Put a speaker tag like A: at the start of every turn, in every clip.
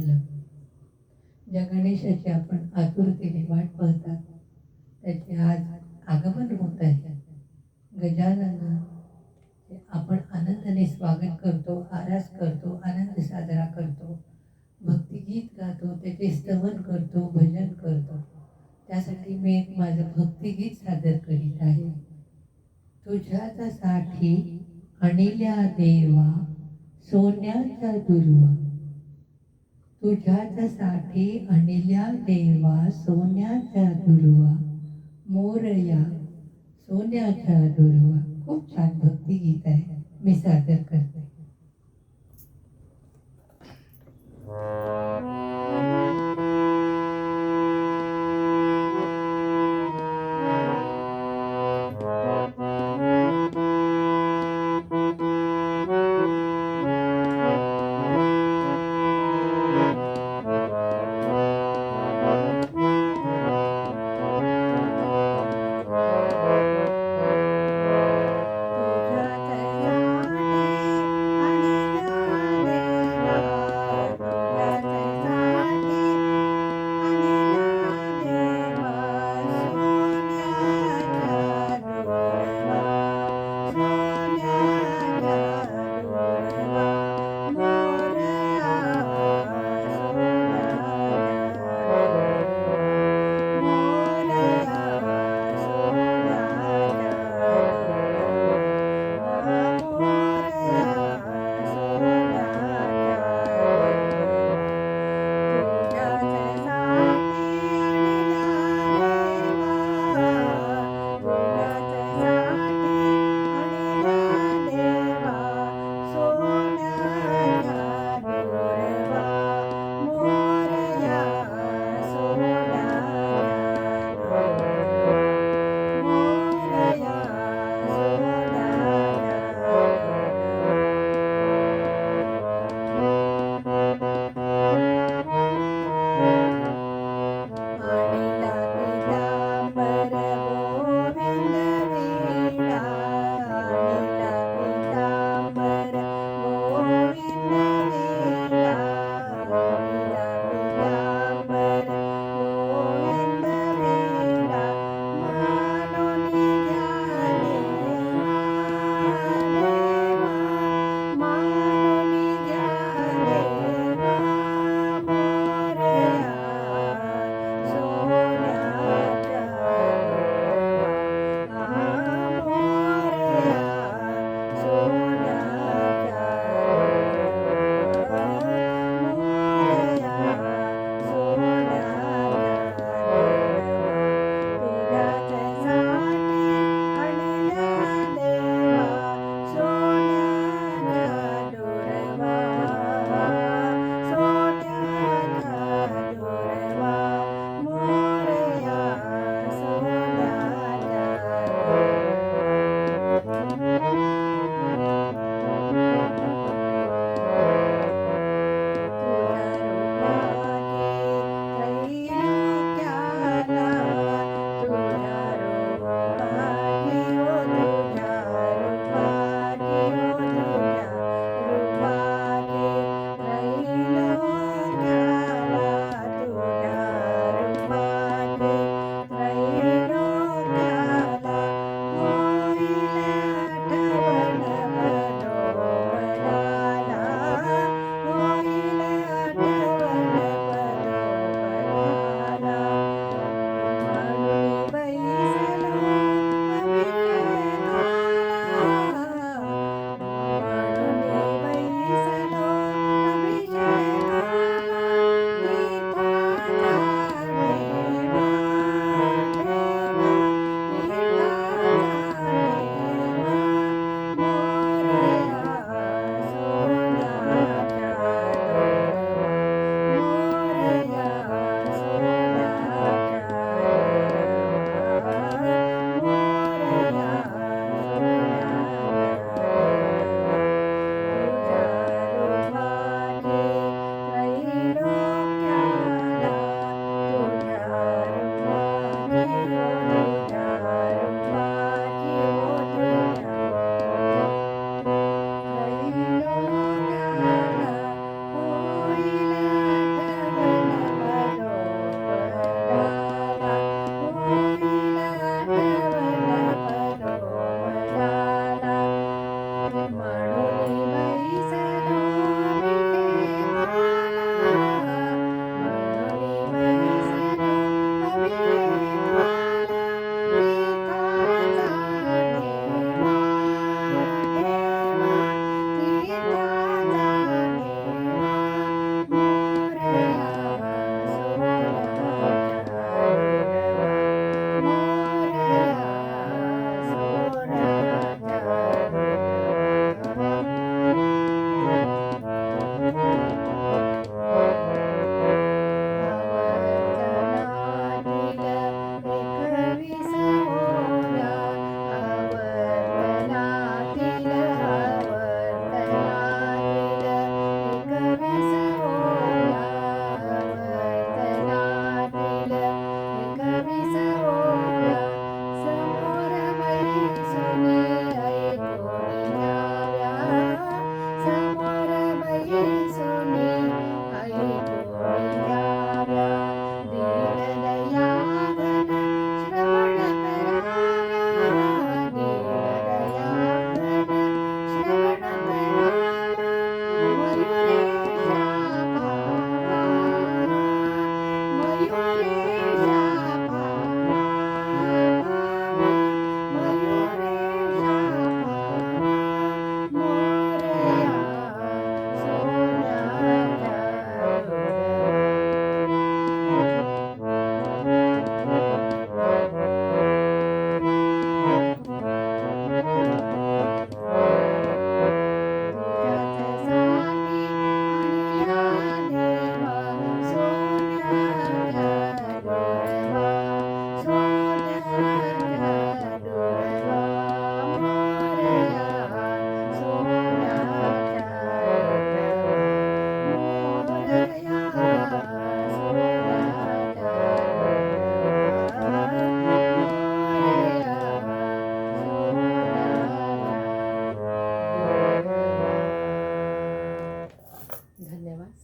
A: झालं. ज्या गणेशाची आपण आतुरतेने वाट पाहतात त्याचे आज आगमन होत आहे. गजानन आपण आनंदाने स्वागत करतो आरास करतो आनंद साजरा करतो. भक्तिगीत गातो त्याचे स्तवन करतो भजन करतो. त्यासाठी मी एक माझं भक्तिगीत सादर करीत आहे. तुझ्याचा साठी देवा सोन्याचा दुर्वा. तुझ्यासाठी अनिल्या देवा सोन्याच्या दुर्वा. मोरया सोन्याच्या दुर्वा. खूप छान भक्तिगीत आहे. मी सादर करते. con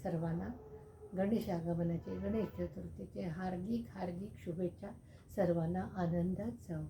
A: सर्वांना गणेश आगमनाचे गणेश चतुर्थीचे हार्दिक हार्दिक शुभेच्छा. सर्वांना आनंदात जाऊ